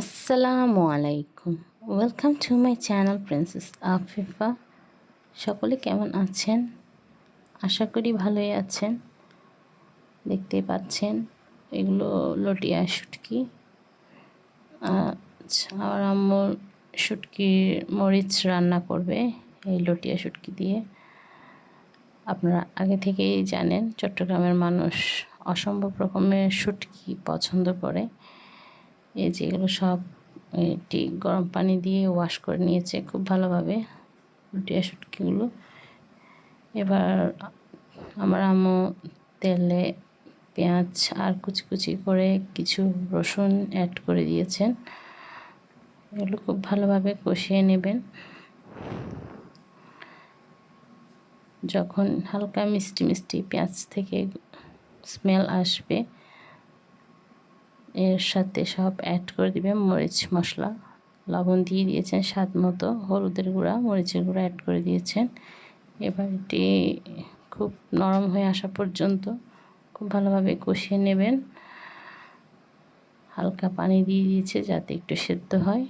আসসালামু আলাইকুম। Welcome to my channel princess Afifa সকলে কেমন আছেন? আশা করি ভালোই আছেন। দেখতে পাচ্ছেন, এগুলো লটিয়া শুটকি। আচ্ছা আমার আম্মু শুটকির মরিচ রান্না করবে এই লটিয়া শুটকি দিয়ে। আপনারা আগে থেকেই জানেন, চট্টগ্রামের মানুষ অসম্ভব রকমের শুটকি পছন্দ করে। এই যে এগুলো সব এটি গরম পানি দিয়ে ওয়াশ করে নিয়েছে খুব ভালোভাবে লুটিয়া শুটকিগুলো। এবার আমার আম্মু তেলে পেঁয়াজ আর কুচি কুচি করে কিছু রসুন অ্যাড করে দিয়েছেন। এগুলো খুব ভালোভাবে কষিয়ে নেবেন। যখন হালকা মিষ্টি মিষ্টি পেঁয়াজ থেকে স্মেল আসবে এর সাথে সব অ্যাড করে দিবেন, মরিচ, মশলা, লবণ দিয়ে দিয়েছেন স্বাদ মতো। হলুদের গুঁড়া, মরিচের গুঁড়া অ্যাড করে দিয়েছেন। এবার এটি খুব নরম হয়ে আসা পর্যন্ত খুব ভালোভাবে কষিয়ে নেবেন। হালকা পানি দিয়ে দিয়েছে যাতে একটু সেদ্ধ হয়।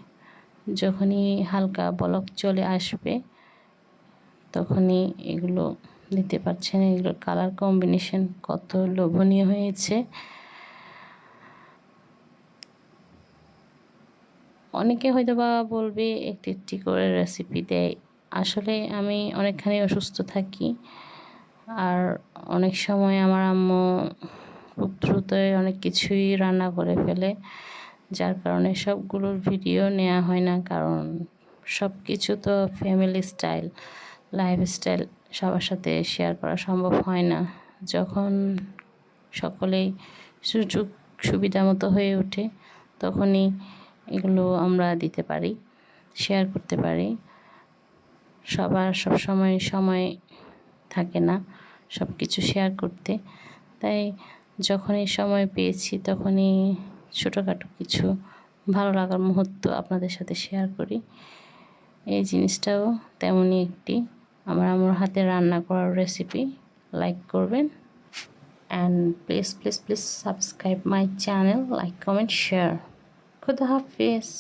যখনই হালকা বলক চলে আসবে, তখনই এগুলো দিতে পারছেন। এগুলোর কালার কম্বিনেশন কত লোভনীয় হয়েছে। অনেকে হয়তো বা বলবে, একটি একটি করে রেসিপি দেয়। আসলে আমি অনেকখানি অসুস্থ থাকি। আর অনেক সময় আমার আম্মু খুব দ্রুতই অনেক কিছুই রান্না করে ফেলে, যার কারণে সবগুলোর ভিডিও নেওয়া হয় না। কারণ সব কিছু তো ফ্যামিলি স্টাইল লাইফ স্টাইল সবার সাথে শেয়ার করা সম্ভব হয় না। যখন সকলেই সুযোগ সুবিধা মতো হয়ে ওঠে, তখনই এগুলো আমরা দিতে পারি শেয়ার করতে পারি। সবার সব সময় সময় থাকে না সব কিছু শেয়ার করতে। তাই যখনই সময় পেয়েছি তখনই ছোটোখাটো কিছু ভালো লাগার মুহূর্ত আপনাদের সাথে শেয়ার করি। এই জিনিসটাও তেমনই একটি। আমার আমার হাতে রান্না করার রেসিপি লাইক করবেন। And please please please subscribe my channel like comment share quando ela fez.